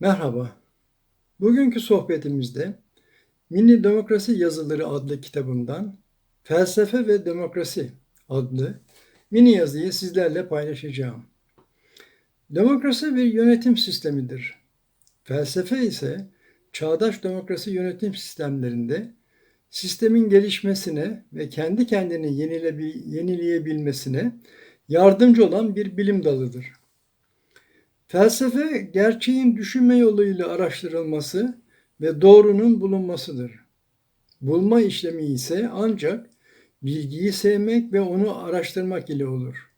Merhaba. Bugünkü sohbetimizde Mini Demokrasi Yazıları adlı kitabımdan Felsefe ve Demokrasi adlı mini yazıyı sizlerle paylaşacağım. Demokrasi bir yönetim sistemidir. Felsefe ise çağdaş demokrasi yönetim sistemlerinde sistemin gelişmesine ve kendi kendini yenileyebilmesine yardımcı olan bir bilim dalıdır. Felsefe, gerçeğin düşünme yoluyla araştırılması ve doğrunun bulunmasıdır. Bulma işlemi ise ancak bilgiyi sevmek ve onu araştırmak ile olur.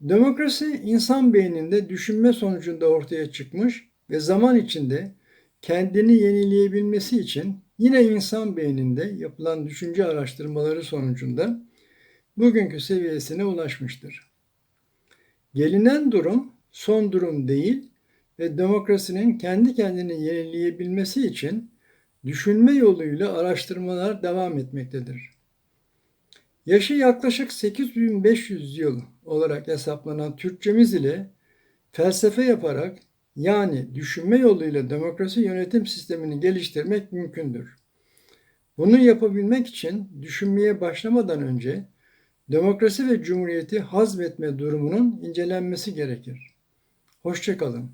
Demokrasi, insan beyninde düşünme sonucunda ortaya çıkmış ve zaman içinde kendini yenileyebilmesi için yine insan beyninde yapılan düşünce araştırmaları sonucunda bugünkü seviyesine ulaşmıştır. Gelinen durum son durum değil ve demokrasinin kendi kendini yenileyebilmesi için düşünme yoluyla araştırmalar devam etmektedir. Yaşı yaklaşık 8500 yıl olarak hesaplanan Türkçemiz ile felsefe yaparak yani düşünme yoluyla demokrasi yönetim sistemini geliştirmek mümkündür. Bunu yapabilmek için düşünmeye başlamadan önce demokrasi ve cumhuriyeti hazmetme durumunun incelenmesi gerekir. Hoşçakalın.